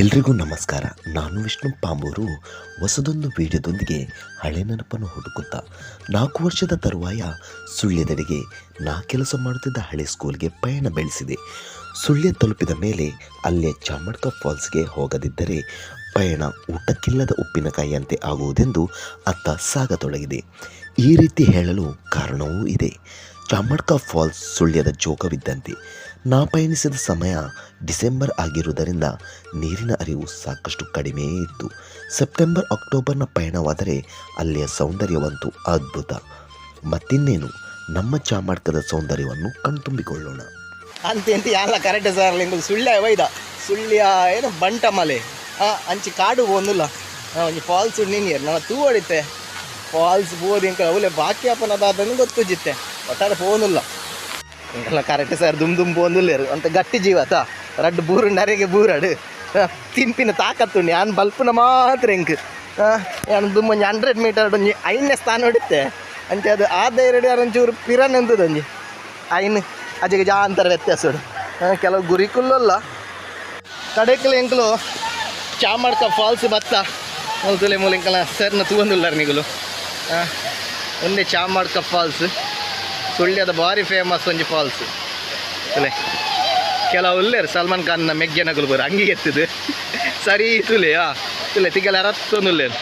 ಎಲ್ರಿಗೂ ನಮಸ್ಕಾರ. ನಾನು ವಿಷ್ಣು ಪಾಂಬೂರು. ಹೊಸದೊಂದು ವಿಡಿಯೋದೊಂದಿಗೆ ಹಳೆ ನೆನಪನ್ನು ಹುಡುಕುತ್ತಾ ನಾಲ್ಕು ವರ್ಷದ ತರುವಾಯ ಸುಳ್ಯದೆಡೆಗೆ ನಾ ಕೆಲಸ ಮಾಡುತ್ತಿದ್ದ ಹಳೆ ಸ್ಕೂಲ್ಗೆ ಪಯಣ ಬೆಳೆಸಿದೆ. ಸುಳ್ಯ ತಲುಪಿದ ಮೇಲೆ ಅಲ್ಲೇ ಚಾಮಡ್ಕ ಫಾಲ್ಸ್ಗೆ ಹೋಗದಿದ್ದರೆ ಪಯಣ ಊಟಕ್ಕಿಲ್ಲದ ಉಪ್ಪಿನಕಾಯಿಯಂತೆ ಆಗುವುದೆಂದು ಅತ್ತ ಸಾಗತೊಡಗಿದೆ. ಈ ರೀತಿ ಹೇಳಲು ಕಾರಣವೂ ಇದೆ. ಚಾಮಡ್ಕ ಫಾಲ್ಸ್ ಸುಳ್ಯದ ಜೋಗವಿದ್ದಂತೆ ನಾ ಪಯಣಿಸಿದ ಸಮಯ ಡಿಸೆಂಬರ್ ಆಗಿರುವುದರಿಂದ ನೀರಿನ ಅರಿವು ಸಾಕಷ್ಟು ಕಡಿಮೆಯೇ ಇತ್ತು. ಸೆಪ್ಟೆಂಬರ್, ಅಕ್ಟೋಬರ್ನ ಪಯಣವಾದರೆ ಅಲ್ಲಿಯ ಸೌಂದರ್ಯವಂತೂ ಅದ್ಭುತ. ಮತ್ತಿನ್ನೇನು, ನಮ್ಮ ಚಾಮಡ್ಕದ ಸೌಂದರ್ಯವನ್ನು ಕಣ್ತುಂಬಿಕೊಳ್ಳೋಣ. ಅಂತ ಎಲ್ಲ ಯಾನ್ಲ ಕರೆಕ್ಟ್ ಸರ್ ಸುಳ್ಯ ಸುಳ್ಯ, ಏನು, ಬಂಟ ಮಲೆ. ಅಂಚಿ ಕಾಡು ಹೋಂದಿಲ್ಲ ಒಂಜಿ ಫಾಲ್ಸ್ ನೀರು ನಾನು ತೂ ಹೊಡಿತೆ ಫಾಲ್ಸ್ ಬೋದು ಇಂಕ ಅವಲೆ ಬಾಕಿ ಅಪ್ಪನದಾದನ್ನು ಗೊತ್ತುಜಿತ್ತೆ. ಒಟ್ಟಾರೆ ಕರೆಕ್ಟ್ ಸರ್ ದುಮ್ ದುಮ್ ಪೋಂದಿಲ್ಲೇರು ಅಂತ ಗಟ್ಟಿ ಜೀವತ ರಡ್ಡು ಬೂರು, ನರೆಗೆ ಬೂರಡು ತಿನ್ಪಿನ ತಾಕತ್ತುಂಡು ಯಾನ್ ಬಲ್ಪುನ ಮಾತ್ರ ಹೆಂಗ್? ಯಾನ್ ದುಮ್ ಒಂಜಿ ಹಂಡ್ರೆಡ್ ಮೀಟರ್ ಒಂಜಿ ಐದನೇ ಸ್ಥಾನ ಹೊಡಿತೆ ಅಂಚೆ ಅದು ಆ ಎರಡು ಒಂಚೂರು ಪಿರನ್ ಎಂತದೊಂಜಿ ಐನ್, ಅಜಗೆ ಜಾಂತರ ವ್ಯತ್ಯಾಸ ಕೆಲವು ಗುರಿ ಕೆಲವು ಗುರಿಕುಲ್ಲಲ್ಲ ಕಡೆಕಲ್ ಎಂಕಲು ಚಾಮಡ್ಕ ಫಾಲ್ಸ್ ಬತ್ತ? ಮುಲ್ತುಲೆ ಮೂಲಂಕಲ ಸರ್ನ ತೂವಂದುಲ್ಲಾರ ನಿಗುಲು. ಹಾಂ, ಒಂದೇ ಚಾಮಡ್ಕ ಫಾಲ್ಸ್ ಸುಳ್ಯದ ಭಾರಿ ಫೇಮಸ್ ಒಂಜಿ ಫಾಲ್ಸ್ ಅಲ್ಲೇ. ಕೆಲವು ಉಲ್ಲೇರು ಸಲ್ಮಾನ್ ಖಾನ್ನ ಮೆಗ್ಗೆ ನಗಲು ಬರು ಹಂಗೆ ಎತ್ತಿದೆ ಸರಿ ತುಲೆ ಆ ತುಲೆ ತಿಗಲ ರತ್ತೊಂದು ಉಲ್ಲೇರು